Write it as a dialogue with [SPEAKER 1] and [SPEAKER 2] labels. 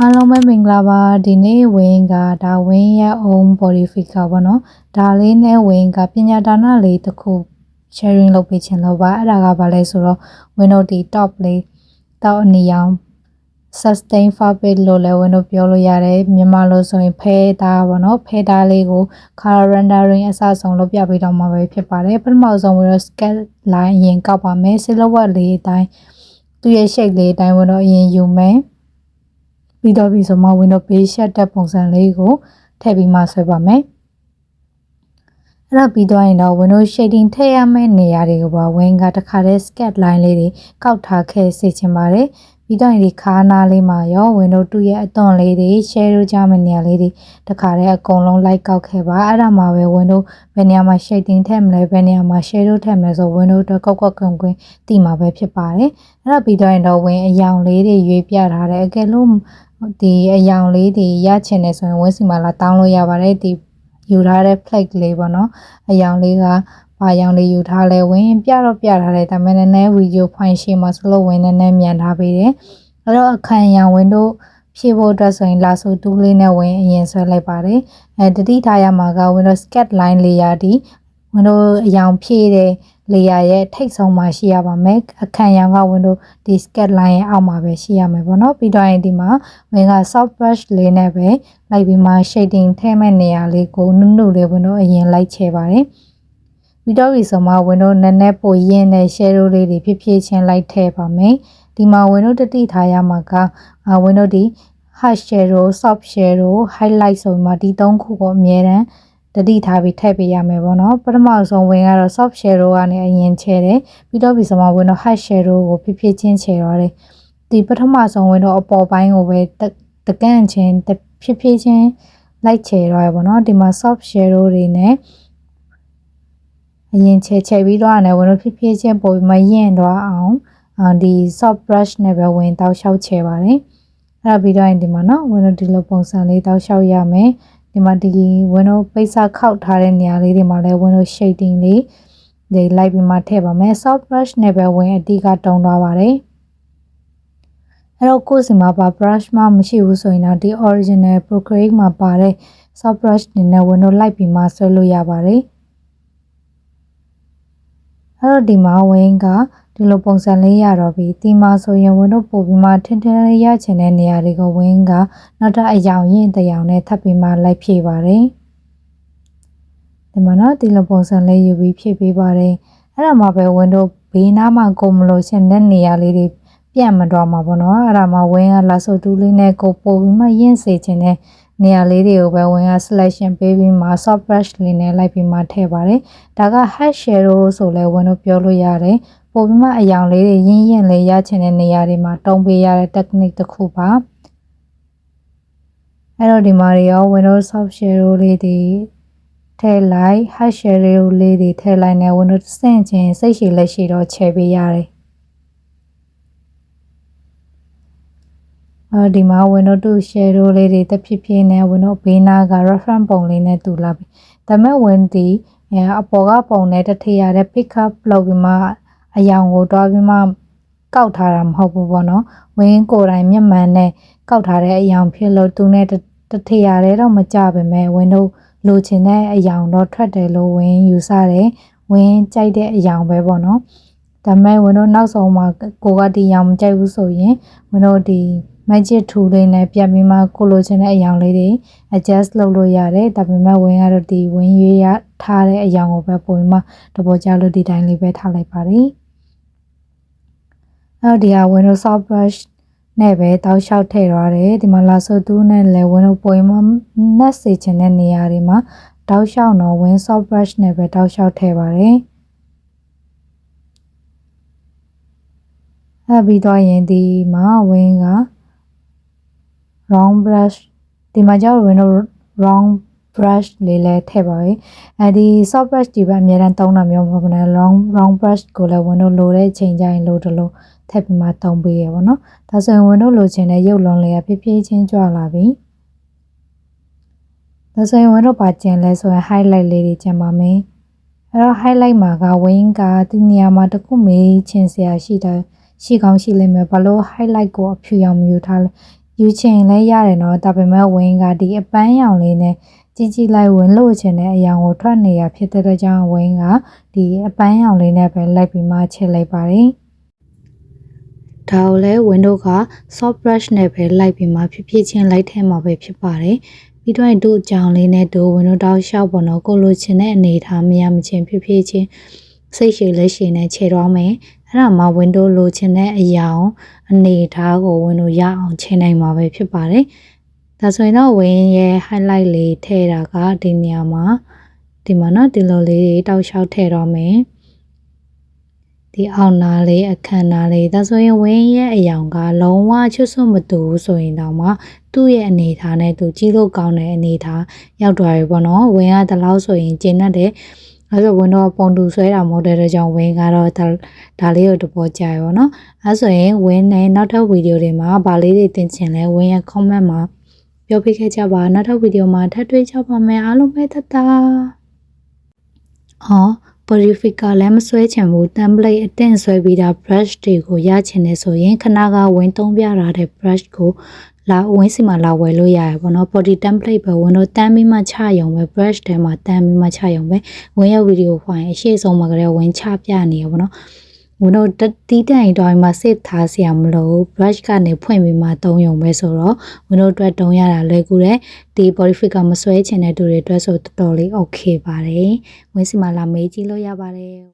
[SPEAKER 1] အားလုံးပဲမင်္ဂလာပါဒီနေ့ဝင်းကဒါဝင်းရဲ့ own body figure ပေါ့နော်ဒါလေးနဲ့ဝင်းကပညာဒါနလေးတစ်ခု sharing လုပ်ပေးခြင်းလို့ပါအဲ့ဒါကဘာလဲဆိုတော့ဝင်းတို့ဒီ top လေးတောက်အနီအောင် sustain fabric လို့လည်းဝင်းတို့ပြောလို့ရတယ်မြန်မာလိုဆိုရင်ဖဲသားပေါ့နော်ဖဲသားလေးကို color rendering အစဆုံးလုပ်ပြပေးတော့မှာပဲဖြစ်ပါတယ်ပထမဆုံးဝင်းတို့ scale line အရင်ကောက်ပါမယ် silhouette လေးအတိုင်းသူ့ရဲ့ shape လေးအတိုင်းဝင်းတို့အရင်ယူမယ် ပြီးတော့ပြီးဆိုမှ window page ရှက်တဲ့ပုံစံလေးကိုထည့်ပြီးမှဆွဲပါမယ်အဲ့တော့ပြီးတော့ရင်တော့ window shading ထည့်ရမယ့်နေရာတွေကိုပါဝင်ကတခါတည်း sketch line လေးတွေကောက်ထားခဲ့စေချင်ပါတယ်ပြီးတော့ဒီခါနာလေးမှာရော window 2ရဲ့အသွင်လေးတွေ share ကြမယ့်နေရာလေးတွေတခါတည်းအကုန်လုံး like ကောက်ခဲ့ပါအဲ့ဒါမှပဲ window ဘယ်နေရာမှာ shading ထည့်မလဲဘယ်နေရာမှာ shadow ထည့်မလဲဆို window တော့ကောက်ကောက်ကွန်ကွင်းသိမှာပဲဖြစ်ပါတယ်အဲ့တော့ပြီးတော့ရင်တော့ဝင်အယောင်လေးတွေရွေးပြထားတယ်အကယ်လို့ ဒီအယောင်လေးတွေရချင်တယ်ဆိုရင်ဝင်းစီမှာလာတောင်းလို့ရပါတယ်ဒီယူထားတဲ့ plate လေးပေါ့နော်အယောင်လေးကဘာရောင်လေးယူထားလဲဝင်းပြတော့ပြထားတယ်ဒါပေမဲ့နည်းနည်းဗီဒီယိုဖိုင်ရှင်းမှာဆိုလို့ဝင်းနည်းနည်းမြန်ထားပေးတယ်အဲ့တော့အခန့်ရောင်ဝင်းတို့ဖြည့်ဖို့အတွက်ဆိုရင်လာဆိုတူးလေးနဲ့ဝင်အရင်ဆွဲလိုက်ပါတယ်အဲတတိထားရမှာက Windows sketch line layer ဒီ Windows အယောင်ဖြည့်တဲ့ layer ရဲ့ထိတ်ဆုံးမှာရှိရပါမယ်အခန့်ရောင်က Windows ဒီ sketch line ရဲ့အောက်မှာပဲရှိရမယ်ပေါ့နော်ပြီးတော့ရင်ဒီမှာဝင်က soft brush လေးနဲ့ပဲလိုက်ပြီးမှ shading ထည့်မဲ့နေရာလေးကိုနုနုလေး Windows အရင်လိုက်ချဲပါတယ်ပြီးတော့ဒီဆိုမှ Windows နည်းနည်းပိုရင်းတဲ့ shadow လေးတွေဖြည်းဖြည်းချင်းလိုက်ထည့်ပါမယ်ဒီမှာ Windows တတိထားရမှာက Windows ဒီ hard shadow soft shadow highlight ဆိုမှဒီ၃ခုကိုအမြဲတမ်း တတိထားပြီးထည့်ပေးရမယ်ပေါ့နော်ပထမဆုံးဝင်ကတော့ soft shadow ကနေအရင်ချဲတယ်ပြီးတော့ပြီးဆိုမှဝင်တော့ hard shadow ကိုဖြည်းဖြည်းချင်းချဲတော့တယ်ဒီပထမဆုံးဝင်တော့အပေါ်ပိုင်းကိုပဲတကန့်ချင်းဖြည်းဖြည်းချင်းလိုက်ချဲတော့ရပေါ့နော်ဒီမှာ soft shadow တွေနဲ့အရင်ချဲချဲပြီးတော့ရတယ်ဝင်တော့ဖြည်းဖြည်းချင်းပို့ပြီးမယင့်တော့အောင်ဒီ soft brush နဲ့ပဲဝင်တောက်လျှောက်ချဲပါတယ်အဲ့ဒါပြီးတော့ရင်ဒီမှာနော်ဝင်တော့ဒီလိုပုံစံလေးတောက်လျှောက်ရမယ် ဒီမှာဒီ window ပိတ်စခောက်ထားတဲ့နေရာလေးတွေမှာလည်း window shading လေးတွေလိုက်ပြီးမှထည့်ပါမယ် soft brush နဲ့ပဲဝင်အတိကတုံသွားပါတယ်အဲ့တော့ကိုယ်စီမှာပါ brush မှမရှိဘူးဆိုရင်တော့ဒီ original procreate မှာပါတဲ့ soft brush တွေနဲ့ window လိုက်ပြီးမှဆွဲလို့ရပါတယ် အဲ့တော့ဒီမှာဝင်ကဒီလိုပုံစံလေးရတော့ပြီဒီမှာဆိုရင်ဝင်းတို့ပို့ပြီးမှထင်းထင်းလေးရချင်တဲ့နေရာတွေကိုဝင်းကနောက်ထပ်အယောင်ရင်တယောင်နဲ့ထပ်ပြီးမှလိုက်ဖြည့်ပါတယ်ဒီမှာနော်ဒီလိုပုံစံလေးယူပြီးဖြည့်ပေးပါတယ်အဲ့ဒါမှပဲဝင်းတို့ဘေးနားမှာကိုမလို့ရှင်တဲ့နေရာလေးတွေပြန့်မတော့မှာပေါ့နော်အဲ့ဒါမှဝင်းကလာဆိုတူးလေးနဲ့ကိုပို့ပြီးမှရင့်စေခြင်းနဲ့ နေရာလေးတွေကိုပဲဝင်က selection ပေးပြီးမှ soft brush လေးနဲ့လိုက်ပြီးမှထည့်ပါတယ်ဒါက hash shadow ဆိုလဲဝင်တို့ပြောလို့ရတယ်ပိုပြီးမှအယောင်လေးတွေရင်းရင်လေးရချင်တဲ့နေရာတွေမှာတုံးပေးရတဲ့ technique တစ်ခုပါအဲ့တော့ဒီမှာရော Windows Soft Shadow လေးတွေထည့်လိုက် Hard Shadow လေးတွေထည့်လိုက်နဲ့ Windows စင့်ချင်းစိတ်ရှည်လက်ရှိတော့ချဲပေးရတယ် အဲဒီမှာ Windows 2 Shadow လေးတွေတဖြည်းဖြည်းနဲ့ Windows ဘေးနားက reference ပုံလေးနဲ့တူလာပြီဒါပေမဲ့ Win ဒီအပေါ်ကပုံနဲ့တထည့်ရတဲ့ pick up လုပ်ပြီးမှအယောင်ကိုတွားပြီးမှကောက်ထားတာမဟုတ်ဘူးပေါ့နော်ဝင်းကိုယ်တိုင်မျက်မှန်နဲ့ကောက်ထားတဲ့အယောင်ဖြစ်လို့သူနဲ့တထရရဲတော့မကြပါမဲ့ဝင်းတို့လိုချင်တဲ့အယောင်တော့ထွက်တယ်လို့ဝင်းယူဆတယ်ဝင်းကြိုက်တဲ့အယောင်ပဲပေါ့နော်ဒါပေမဲ့ဝင်းတို့နောက်ဆုံးမှာကိုကဒီရောင်မကြိုက်ဘူးဆိုရင်ဝင်းတို့ဒီ magic tool လေးနဲ့ပြန်ပြီးမှကိုလိုချင်တဲ့အယောင်လေးတွေ adjust လုပ်လို့ရတယ်ဒါပေမဲ့ဝင်ကတော့ဒီဝင်ရွေးရထားတဲ့အယောင်ကိုပဲပုံမှတပေါ်ကြလို့ဒီတိုင်းလေးပဲထားလိုက်ပါတယ်အဲ့ဒီဟာ Windows Soft Brush နဲ့ပဲတောက်လျှောက်ထည့်ထားတယ်ဒီမှာလာဆိုသူနဲ့လည်း Windows ပုံမှန်နှက်စေချင်တဲ့နေရာတွေမှာတောက်လျှောက်တော့ Win Soft Brush နဲ့ပဲတောက်လျှောက်ထည့်ပါတယ်အဲ့ပြီးတော့ရင်ဒီမှာ Win က round brush ဒီမှာကျတော့ Windows round brush လေးလည်းထည့်ပါပြီအဲဒီ soft brush ဒီပဲအများတန်းသုံးတာမျိုးမဟုတ်ဘူးနော် round round brush ကိုလည်း Windows လိုတဲ့အချိန်ကျရင်လိုတလို့ထည့်ပြီးမှသုံးပေးရပါတော့ဒါဆိုရင် Windows လိုချင်တဲ့ရုပ်လုံးလေးကဖြည်းဖြည်းချင်းကြွလာပြီဒါဆိုရင် Windows ပါကျင်လဲဆိုရင် highlight လေးတွေကျင်ပါမယ်အဲ့တော့ highlight မှာက wing ကဒီနေရာမှာတခုမေးချင်စရာရှိတယ်ရှိကောင်းရှိလိမ့်မယ်ဘာလို့ highlight ကိုအဖြူရောင်မယူထားလဲ ယူချင်လည်းရတယ်နော်ဒါပေမဲ့ဝင်းကဒီအပန်းရောင်လေးနဲ့ကြီးကြီးလိုက်ဝင်လို့ချင်တဲ့အရာကိုထွက်နေရဖြစ်တဲ့အတွက်ကြောင့်ဝင်းကဒီအပန်းရောင်လေးနဲ့ပဲလိုက်ပြီးမှချက်လိုက်ပါတယ်ဒါကိုလည်း window က soft brush နဲ့ပဲလိုက်ပြီးမှဖြစ်ဖြစ်ချင်းလိုက်ထဲမှာပဲဖြစ်ပါတယ်ပြီးတော့တို့အကြောင်လေးနဲ့တို့ window တောက်လျှောက်ပေါ်တော့ကိုလိုချင်တဲ့အနေထားမရမချင်းဖြစ်ဖြစ်ချင်းစိတ်ရှည်လက်ရှည်နဲ့ခြေတော့မယ် အဲ့ဒါမှ window လိုချင်တဲ့အရာကိုအနေထားကို window ရအောင်ချိန်နိုင်မှာပဲဖြစ်ပါတယ်ဒါဆိုရင်တော့ဝင်းရဲ့ highlight လေးထည့်တာကဒီနေရာမှာဒီမှာနော်ဒီလိုလေးတွေတောက်လျှောက်ထည့်တော့မယ်ဒီအောင်နာလေးအခမ်းနာလေးဒါဆိုရင်ဝင်းရဲ့အယောင်ကလုံးဝချွတ်ဆွတ်မတူဘူးဆိုရင်တော့မှသူ့ရဲ့အနေထားနဲ့သူကြီးလို့ကောင်းတဲ့အနေထားရောက်သွားပြီပေါ့နော်ဝင်းကဒီလောက်ဆိုရင်ကျင်းတတ်တဲ့ ။အဲ့ဆိုဝင်းတော့ပုံတူဆွဲတာမဟုတ်တဲ့ကြောင့်ဝင်းကတော့ဒါလေးကိုတပေါ်ကြရောနော်။အဲ့ဆိုရင်ဝင်းနဲ့နောက်ထပ်ဗီဒီယိုတွေမှာဗာလေးတွေတင်ချင်လဲဝင်းရဲ့ comment မှာပြောပြခဲ့ကြပါနောက်ထပ်ဗီဒီယိုမှာထပ်တွေ့ကြပါမယ်အားလုံးပဲတတ။ဟော Purifica လည်းမဆွဲချင်ဘူး template အတင်းဆွဲပြီးတာ brush တွေကိုရချင်တယ်ဆိုရင်ခဏကဝင်သုံးပြတာတဲ့ brush ကို လာဝင်းစီမှာလာဝယ်လို့ရတယ်ပေါ့နော် body template ပဲဝင်တော့တန်းပြီးမှချရုံပဲ brush ထဲမှာတန်းပြီးမှချရုံပဲဝင်ရဗီဒီယိုဖိုင်အရှိဆုံးမှာကလေးဝင်ချပြနေရပေါ့နော်ဝင်တော့တီးတိုင်တိုင်းမှာ save ထားစရာမလို brush ကနေဖွင့်ပြီးမှသုံးရုံပဲဆိုတော့ဝင်တော့အတွက်တုံးရတာလွယ်ကူတယ်ဒီ body fit ကမဆွဲချင်တဲ့သူတွေအတွက်ဆိုတော်တော်လေး okay ပါတယ်ဝင်စီမှာလာမေးကြည့်လို့ရပါတယ်